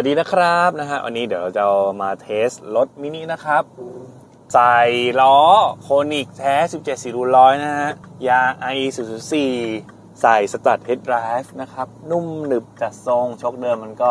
วัสดีนะครับนะฮะวันนี้เดี๋ยวจะมาเทสรถมินินะครับ ใส่ล้อโคนิกแท้ 17สีรูร้อยนะฮะ ยาง i 0 4ใส่สตัดเฮดไดรฟ์นะครับ นุ่มหนึบจัดทรงชกเดิมมันก็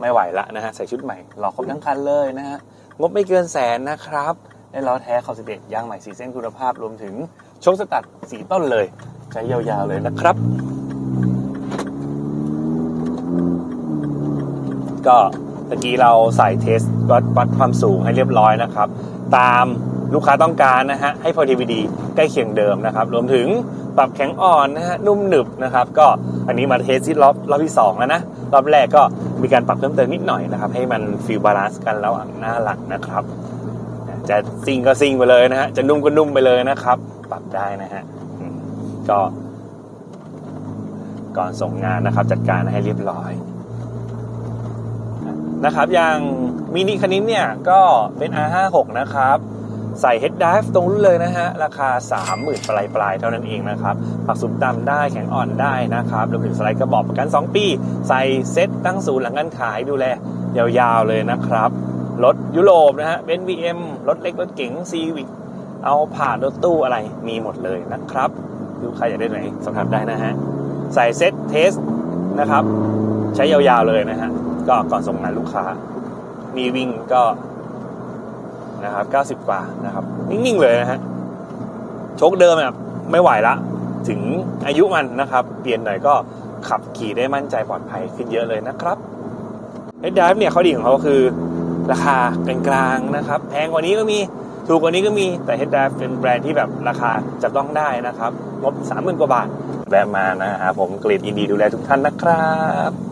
ไม่ไหวละนะฮะ ใส่ชุดใหม่หล่อครบทั้งคันเลยนะฮะ งบไม่เกินแสนนะครับ ได้ล้อแท้ขอบ11ยางใหม่สีเส้นคุณภาพรวมถึงชกสตัดสีต้นเลยใช้ยาวๆเลยนะครับ ก็ตะกี้เราใส่เทสวัดวัดความสูงให้เรียบร้อยนะครับ ตามลูกค้าต้องการนะฮะให้พอดีพอดีใกล้เคียงเดิมนะครับ รวมถึงปรับแข็งอ่อนนะฮะนุ่มหนึบนะครับ ก็อันนี้มาเทสที่รอบรอบที่2แล้วนะรอบแรกก็มีการปรับเพิ่มเติมนิดหน่อยนะครับ ให้มันฟีลบาลานซ์กันระหว่างหน้าหลังนะครับ จะซิงก็ซิงไปเลยนะฮะจะนุ่มก็นุ่มไปเลยนะครับ ปรับได้นะฮะก็ก่อนส่งงานนะครับ จัดการให้เรียบร้อย นะครับ อย่างมินิคันนี้เนี่ยก็เป็น R56 นะครับ ใส่ Head Dive ตรงรุ่นเลยนะฮะ ราคา 30,000 ปลายปลายๆเท่านั้นเองนะครับปรับสูงต่ำได้แข็งอ่อนได้นะครับรวมถึงสไลด์กระบอกประกัน 2 ปี ใส่เซ็ตตั้งศูนย์หลังการขายดูแลยาวๆเลยนะครับ รถยุโรปนะฮะเป็น BM รถเล็กรถเก๋ง Civic เอาผ่านรถตู้อะไรมีหมดเลยนะครับดูใครอยากได้ไหนสอบถามได้นะฮะ ใส่เซ็ตเทสนะครับ ใช้ยาวๆเลยนะฮะ ก็ก่อนส่งงานลูกค้า มีวิ่งก็นะครับ 90 กว่านะครับ นิ่ง ๆ เลยนะฮะโชคเดิมแบบไม่ไหวละ ถึงอายุมันนะครับ เปลี่ยนหน่อยก็ขับขี่ได้มั่นใจปลอดภัยขึ้นเยอะเลยนะครับเฮด i ด e เนี่ยข้อดีของเขาคือราคากลางๆนะครับ แพงกว่านี้ก็มีถูกกว่านี้ก็มีแต่ Head Dive เป็นแบรนด์ที่แบบราคาจับต้องได้นะครับงบ30,000กว่าบาทแวะมานะฮะผมกรีดยินดีดูแลทุกท่านนะครับ